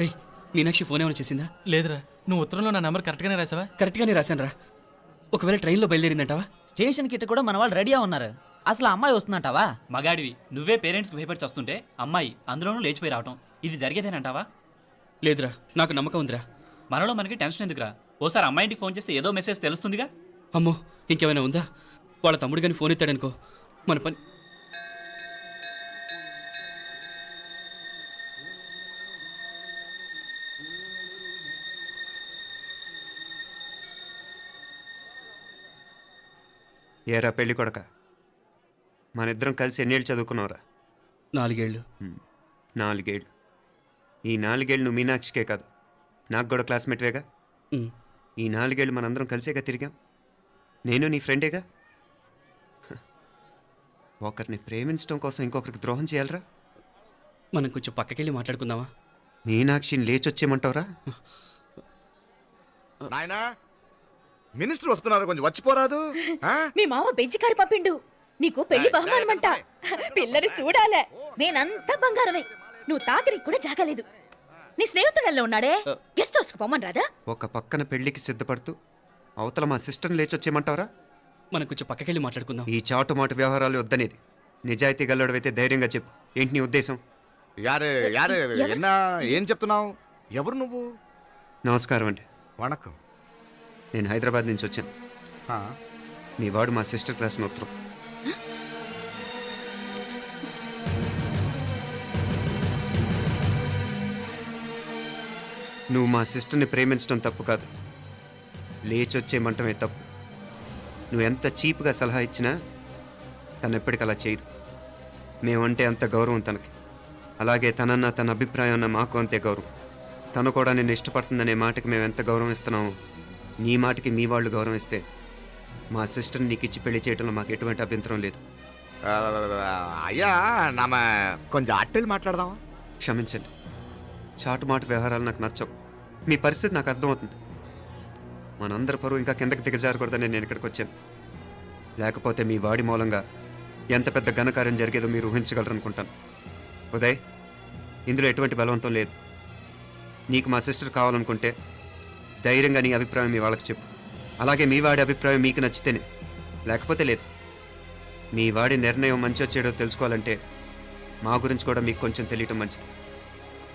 రే Meenakshi phone ఏమైనా చేసిందా? లేదురా. నువ్వు ఉత్తరంలో నా నెంబర్ కరెక్ట్గానే రాసావా? కరెక్ట్గానే రాశాను రా ఒకవేళ ట్రైన్లో బయలుదేరిందంటావా? స్టేషన్ కిட்ட కూడా మన వాళ్ళు రెడీగా ఉన్నారు. అసలు ఆ అమ్మాయి వస్తుందంటావా? మగాడివి నువ్వే పేరెంట్స్కి భయపడి వస్తుంటే అమ్మాయి అందులోనూ లేచిపోయి రావటం. ఇది జరిగేదేనంటావా? లేదురా నాకు నమ్మకం ఉందిరా. మనలో మనకి టెన్షన్ ఎందుకురా? ఓసారి అమ్మాయి ఇంటికి ఫోన్ చేస్తే ఏదో మెసేజ్ తెలుస్తుందిగా? అమ్మో ఇంకేమైనా ఉందా? వాళ్ళ తమ్ముడు కానీ ఫోన్ ఎత్తాడనుకో మన పని ఏరా పెళ్ళి కొడక? మన ఇద్దరం కలిసి ఎన్నేళ్ళు చదువుకున్నావురా? నాలుగేళ్ళు. నాలుగేళ్ళు. ఈ నాలుగేళ్ళు నువ్వు మీనాక్షికే కాదు. నాకు కూడా క్లాస్మేట్వేగా. ఈ నాలుగేళ్ళు మనందరం కలిసేగా తిరిగాం. నేను నీ ఫ్రెండేగా. ఒకరిని ప్రేమించడం కోసం ఇంకొకరికి ద్రోహం చేయాలరా? మనం కొంచెం పక్కకెళ్ళి మాట్లాడుకుందామా? మీనాక్షిని లేచొచ్చేయమంటావురా? నాయనా! మినిస్టర్ వస్తున్నారు కొంచెం వచ్చిపోరాదు. ఆ? మీ మామ బెంచి కారు పంపిండు. నీకు పెళ్ళి బహుమానమంట పిల్లని చూడాలే నేనంతా బంగారమే. నువ్వు తాకరికి కూడా జాగలేదు. నీ స్నేహితుడల్లో ఉన్నాడే? గెస్ట్ హౌస్కు పొమ్మని రాదా? ఒక పక్కన పెళ్ళికి సిద్ధపడుతూ అవతల మా సిస్టర్ని లేచొచ్చేయమంటావురా మనం కొంచెం పక్కకెళ్ళి మాట్లాడుకుందాం. ఈ చాటు మాటు వ్యవహారాలు వద్దనేది. నిజాయితీ గల్లడవైతే ధైర్యంగా చెప్పు. ఏంటి నీ ఉద్దేశం? యారే యారే ఎన్నా ఏం చెప్తున్నావు? ఎవరు నువ్వు? నమస్కారం అండి వణకం. నేను హైదరాబాద్ నుంచి వచ్చాను. మీ వాడు మా సిస్టర్ రాసిన ఉత్తరం నువ్వు మా సిస్టర్ని ప్రేమించడం తప్పు కాదు. లేచొచ్చేయమంటమే తప్పు. నువ్వు ఎంత చీప్గా సలహా ఇచ్చినా తను ఎప్పటికీ అలా చేయదు. మేమంటే అంత గౌరవం తనకి. అలాగే తనన్న తన అభిప్రాయం అన్న మాకు అంతే గౌరవం. తను కూడా నిన్ను ఇష్టపడుతుందనే మాటకి మేము ఎంత గౌరవం ఇస్తున్నామో నీ మాటకి మీ వాళ్ళు గౌరవం ఇస్తే మా సిస్టర్ని నీకు ఇచ్చి పెళ్ళి చేయడంలో మాకు ఎటువంటి అభ్యంతరం లేదు. అయ్యా నామ కొంచెం అట్టెలు మాట్లాడదామా? క్షమించండి. చాటుమాటు వ్యవహారాలు నాకు నచ్చవు. మీ పరిస్థితి నాకు అర్థమవుతుంది. మనందరి పరువు ఇంకా కిందకి దిగజారకూడదని నేను ఇక్కడికి వచ్చాను. లేకపోతే మీ వాడి మూలంగా ఎంత పెద్ద ఘనకార్యం జరిగేదో మీరు ఊహించగలరు అనుకుంటాను ఉదయ్ ఇందులో ఎటువంటి బలవంతం లేదు. నీకు మా సిస్టర్ కావాలనుకుంటే ధైర్యంగా నీ అభిప్రాయం మీ వాళ్ళకి చెప్పు. అలాగే మీ వాడి అభిప్రాయం మీకు నచ్చితేనే. లేకపోతే లేదు. మీ వాడి నిర్ణయం మంచి వచ్చేడో తెలుసుకోవాలంటే మా గురించి కూడా మీకు కొంచెం తెలియటం మంచిది.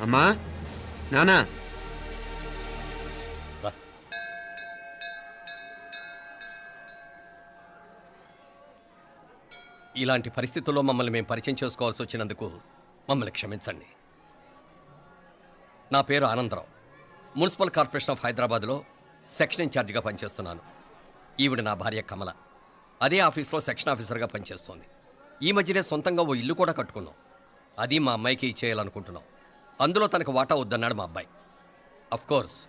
అమ్మా! నానా! ఇలాంటి పరిస్థితుల్లో మమ్మల్ని మేము పరిచయం చేసుకోవాల్సి వచ్చినందుకు మమ్మల్ని క్షమించండి. నా పేరు ఆనందరావు. మున్సిపల్ కార్పొరేషన్ ఆఫ్ హైదరాబాద్లో సెక్షన్ ఇన్ఛార్జిగా పనిచేస్తున్నాను. ఈవిడ నా భార్య కమల. అదే ఆఫీస్లో సెక్షన్ ఆఫీసర్గా పనిచేస్తోంది. ఈ మధ్యనే సొంతంగా ఓ ఇల్లు కూడా కట్టుకున్నాం. అది మా అమ్మాయికి ఇచ్చేయాలనుకుంటున్నాం. అందులో తనకు వాటా వద్దన్నాడు మా అబ్బాయి. అఫ్ కోర్స్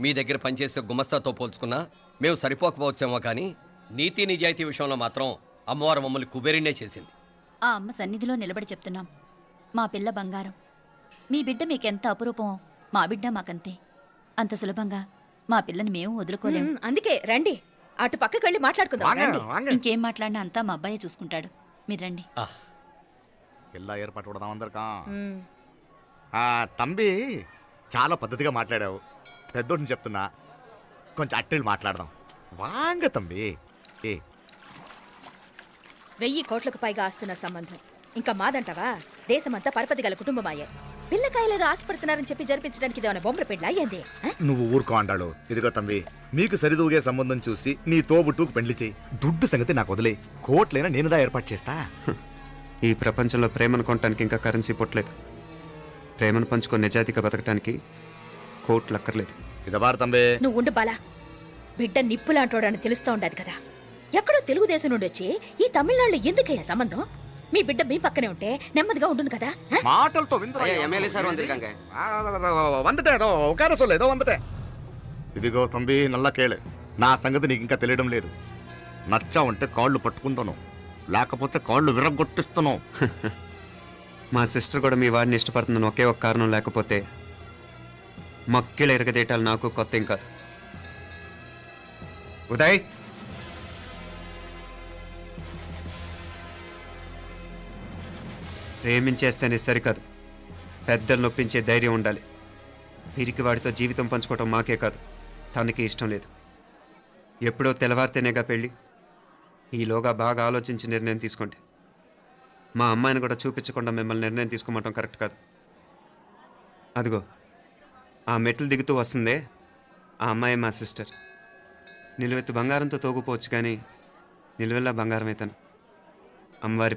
మీ దగ్గర పనిచేసే గుమస్తాతో పోల్చుకున్నా మేము సరిపోకపోవచ్చేమో కానీ నీతి నిజాయితీ విషయంలో మాత్రం అమ్మవారు మమ్మల్ని కుబేరినే చేసింది. ఆ అమ్మ సన్నిధిలో నిలబడి చెప్తున్నాం. మా పిల్ల బంగారం. మీ బిడ్డ మీకెంత అపురూపమో మా బిడ్డ మాకంతే. అంత సులభంగా. మా పిల్లని మేము వదులుకోలేము అందుకే రండి. అటు పక్కకి వెళ్ళి మాట్లాడుకుందాం రండి. ఇంకేం మాట్లాడినా అంతా మా అబ్బాయే చూసుకుంటాడు. మీరు రండి. ఎలా ఏర్పాటు కొడదాం అందరికా తంబి చాలా పద్ధతిగా మాట్లాడావు. పెద్దోడిని చెప్తున్నా. కొంచెం అట్టెలు మాట్లాడదాం. వాంగ తంబి ఏ. వెయ్యి కోట్లకు పైగా ఆస్తున్న సంబంధం. ఇంకా మాదంటావా? దేశమంతా పరపతి గల కుటుంబమాయే. పిల్లకాయలేదో ఆశపడుతున్నారని చెప్పి జరిపించడానికి ఇదేమైనా బొమ్మర పెళ్ళి అయ్యింది నువ్వు ఊరుకో అంటాడు ఇదిగో తంబి మీకు సరిదూగే సంబంధం చూసి నీ తోబుట్టుకు పెళ్ళి చేయి. దుడ్డు సంగతి నాకు వదిలే. కోట్లైనా నేనుదా ఏర్పాటు చేస్తా. ఈ ప్రపంచంలో ప్రేమను కొనటానికి ఇంకా కరెన్సీ పుట్టలేదు. ప్రేమను పంచుకొని నిజాయితీగా బతకటానికి కోట్లు అక్కర్లేదు ఇదబారు తంబి నువ్వు ఉండు బాలా. బిడ్డ నిప్పులాంటోడని తెలుస్తూ ఉండదు కదా. ఎక్కడో తెలుగుదేశం నుండి వచ్చి ఈ తమిళనాడులో ఎందుకయ్యా సంబంధం? మీ బిడ్డ మీ పక్కనే ఉంటే నెమ్మదిగా ఉండును కదా మాటలతో ఎమ్మెల్యే సార్ ఇదిగో తంబి నల్ల కేళే. నా సంగతి నీకు ఇంకా తెలియడం లేదు. నచ్చావంటే కాళ్ళు పట్టుకుందాను. లేకపోతే కాళ్ళు విరగొట్టిస్తాను మా సిస్టర్ కూడా మీ వాడిని ఇష్టపడుతుందని ఒకే ఒక కారణం లేకపోతే మక్కిల ఎరగదేటాలు నాకు కొత్త ఇంకా ఉదయ్! ప్రేమించేస్తేనే సరికాదు. పెద్దలు నొప్పించే ధైర్యం ఉండాలి. వీరికి వాడితో జీవితం పంచుకోవటం మాకే కాదు. తనకి ఇష్టం లేదు. ఎప్పుడో తెల్లవారితేనేగా పెళ్ళి. ఈలోగా బాగా ఆలోచించి నిర్ణయం తీసుకోండి. మా అమ్మాయిని కూడా చూపించకుండా మిమ్మల్ని నిర్ణయం తీసుకోమటం కరెక్ట్ కాదు. అదిగో ఆ మెట్లు దిగుతూ వస్తుందే ఆ అమ్మాయి మా సిస్టర్. నిలువెత్తు బంగారంతో తోగుపోవచ్చు కానీ నిలువెల్లా బంగారం అవుతాను అమ్మవారి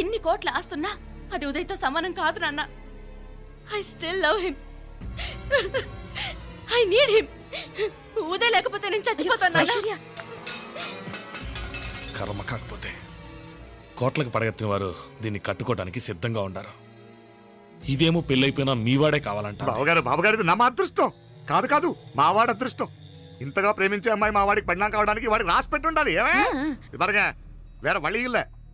ఇన్ని కోట్లు ఆస్తున్నా అది ఉదయ్తో సమానం కాదు నాన్న. I still love him I need him Uday లేకపోతే నేను చచ్చిపోతాను కర్మ కాకపోతే కోట్లకు పడగెత్తిన వారు దీన్ని కట్టుకోవడానికి సిద్ధంగా ఉండరు. ఇదేమో పెళ్ళైపోయినా మీవాడే కావాలంట బాబుగారు బావగారిది నా అదృష్టం. కాదు కాదు మావాడ అదృష్టం. ఇంతగా ప్రేమించే అమ్మాయి మా వాడికి కావడానికి వాడికి రాసి పెట్టుండాలి ఏమే? వేరే వళ్ళీ ఇల్ల.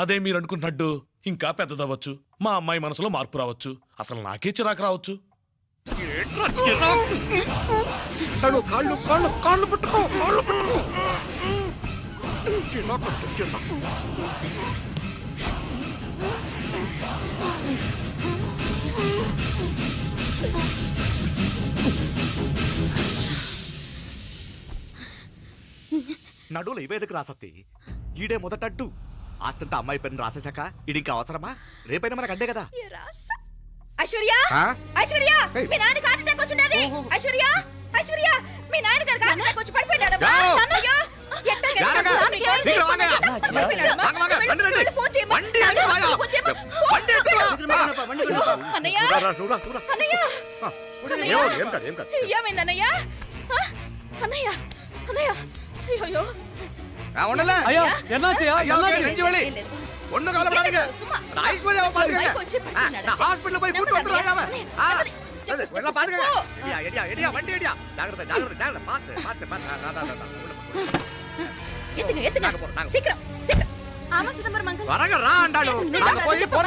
అదే మీరు అనుకుంటున్నట్టు ఇంకా పెద్దదవ్వచ్చు. మా అమ్మాయి మనసులో మార్పు రావచ్చు. అసలు నాకే చిరాకు రావచ్చు. కాళ్ళు కాళ్ళు కాళ్ళు కాళ్ళు పట్టుకో కాళ్ళు పట్టుకో. చిరాకు, చిరాకు. నడువులు ఇవేదకు రాసత్తి. ఈడే మొదటడ్డు ఆస్తంతా అమ్మాయి పని రాసేశాక ఇది ఇంకా అవసరమా? రేపైనా మనకు అందే కదా. ఐశ్వర్య? ఐశ్వర్య. మీ నాన్న హార్ట్ అటాక్ వచ్చినది. ఐశ్వర్య ఐశ్వర్య మీ నాన్న హార్ట్ అటాక్ వచ్చి పడిపోయాడమ్మా అన్నయ్య. అన్నయ్య? అన్నయ్య. అన్నయ్య. అయ్యో ఆ, ఉండలే అయ్యో ఎన్నాచయ్యా అయ్యో, ఓకే, నెంచి వెళ్ళి. ఒండు కాలపడానికి సుమా. ఐశ్వర్య పాతుగా బైక్ వచ్చి పట్టుకున్నాడు. హాస్పిటల్ పోయి కూర్చో నెమ్మది రాయావా అన్నయ్య. ఆ, నెమ్మది. స్టెప్, అదే, స్టెప్, వెళ్ళ పాతుగా స్టెప్. ఎడియా ఎడియా ఎడియా వండి ఎడియా జాగ్రత్త జాగ్రత్త జాగ్రత్త పాత్ పాత్ పాత్ రా రా రా రా ఎత్తుగా ఎత్తుగా నాగపో, నాగపో. శీఘ్రం శీఘ్రం ఆమా సిదంబరం మంగళ త్వరగా రా అంటాడు నేను నాకు పోయి చెప్పు, ఫోన్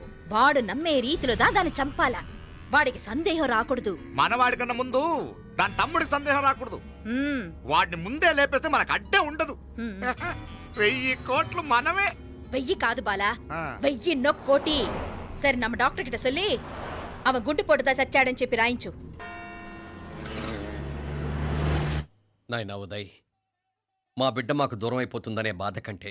వాడు నమ్మే రీతిలో దా దాన్ని చంపాలా వాడికి సందేహం రాకూడదు మనవాడి కన్నా ముందు దాని తమ్ముడికి సందేహం రాకూడదు ఉమ్, వాడిని ముందే లేపేస్తే మనకు అడ్డే ఉండదు ఉమ్. వెయ్యి కోట్లు మనమే వెయ్యి కాదు బాలా ఆ. వెయ్యి కోటి సరే நம்ம డాక్టర్ கிட்ட சொல்லி அவன் గుండు పోటుదా చచ్చాడని చెప్పి రాయించు నాయనా ఉదయ్ మా బిడ్డ మాకు దూరం అయిపోతుందనే బాధ కంటే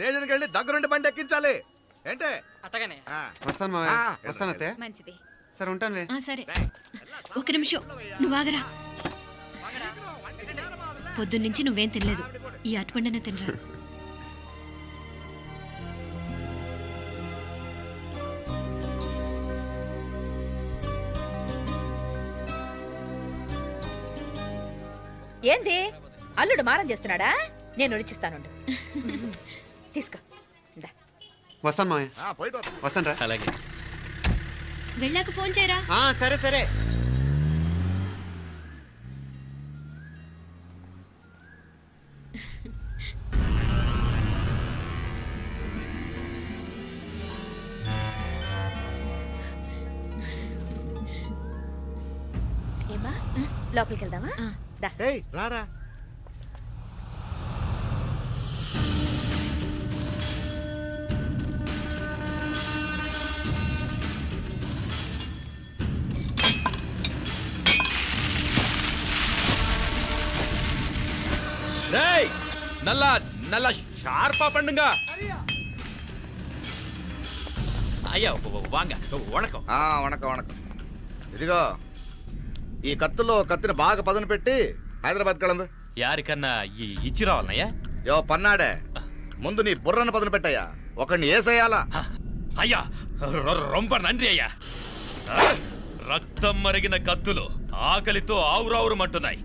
స్టేషన్కి వెళ్ళి దగ్గరుండి బండి ఎక్కించాలి. ఏంటే? అట్టగానే ఆ. వస్తాను మావయ్య. వస్తాను అత్తయ్య. మంచిది. సరే ఉంటాను సరే. ఒక నిమిషం. నువ్వు ఆగరా. పొద్దున్నుంచి నువ్వేం తినలేదు. ఈ అటుపండన తినరా? ఏంది? అల్లుడు మారం చేస్తున్నాడా? నేను ఒలిచిస్తానుండు తీసుకో. ఇందా. వస్తాను మావయ్య. వస్తాను రా అలాగే. వెళ్ళాక ఫోన్ చేయరా? ఆ, సరే సరే. ఏమా? లోపలికి వెళ్దామా? దా. ఏయ్ రారా. నల్ల నల్ల షార్పా పండుగ. అయ్యా వాంగ వణకం. ఆ, వణకం వణకం. ఇదిగో ఈ కత్తులో కత్తిని బాగా పదును పెట్టి హైదరాబాద్ కళందు యారికన్నా ఈ ఇచ్చి రావాలన్నయ్యా? యో పన్నాడే. ముందు నీ బుర్రను పదును పెట్టయ్యా. ఒకడిని ఏసేయాలా? అయ్యా రొ- రొంప నంది అయ్యా. ఆ, రక్తం మరిగిన కత్తులు ఆకలితో ఆవురావురమంటున్నాయి